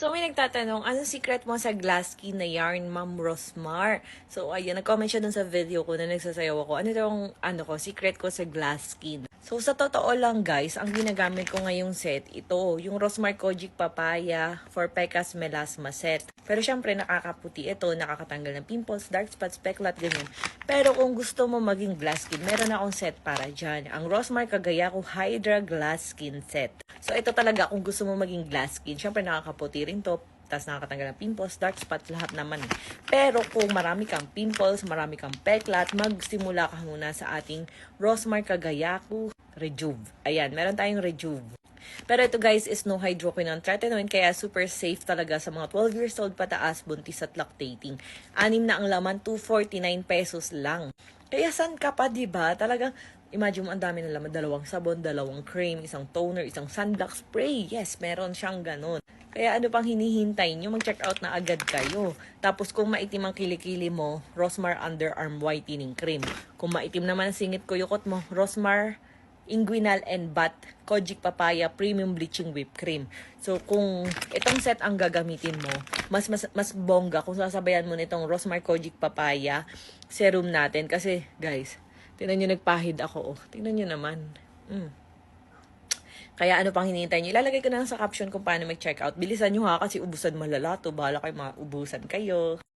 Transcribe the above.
So may nagtatanong, anong secret mo sa glass skin na yarn, Ma'am Rosmar? So ayun, nag-comment siya dun sa video ko na nagsasayaw ako. Ano itong, ano ko, secret ko sa glass skin? So sa totoo lang guys, ang ginagamit ko ngayong set, ito, yung Rosmar Kojic Papaya for Pecas Melasma set. Pero syempre, nakakaputi ito, nakakatanggal ng pimples, dark spots, peklat, ganyan. Pero kung gusto mo maging glass skin, meron akong set para dyan. Ang Rosmar Kagayako Hydra Glass Skin Set. So ito talaga, kung gusto mo maging glass skin, syempre nakakaputi rin to, tapos nakakatanggal ng pimples, dark spots, lahat naman. Pero kung marami kang pimples, marami kang peklat, magsimula ka muna sa ating Rosmar Kagayaku Rejuve. Ayan, meron tayong Rejuve. Pero ito guys is no hydroquinone tretinoin kaya super safe talaga sa mga 12 years old pataas, buntis at lactating. Anim na ang laman, 249 pesos lang. Kaya san ka pa, di ba? Talagang Imagine mo, ang dami ng laman. Dalawang sabon, dalawang cream, isang toner, isang sunblock spray. Yes, meron siyang ganun. Kaya ano pang hinihintay nyo? Mag-check out na agad kayo. Tapos kung maitim ang kilikili mo, Rosmar Underarm Whitening Cream. Kung maitim naman singit ko yukot mo, Rosmar Inguinal and Bat Kojic Papaya Premium Bleaching Whipped Cream. So, kung itong set ang gagamitin mo, mas mas mas bongga kung sasabayan mo nitong Rosmar Kojic Papaya serum natin. Kasi, guys, tingnan nyo nagpahid ako. Oh. Tingnan nyo naman. Mm. Kaya ano pang hinihintay nyo? Ilalagay ko na lang sa caption kung paano mag-check out. Bilisan nyo ha kasi ubusan malala to. Bahala kayo maubusan kayo.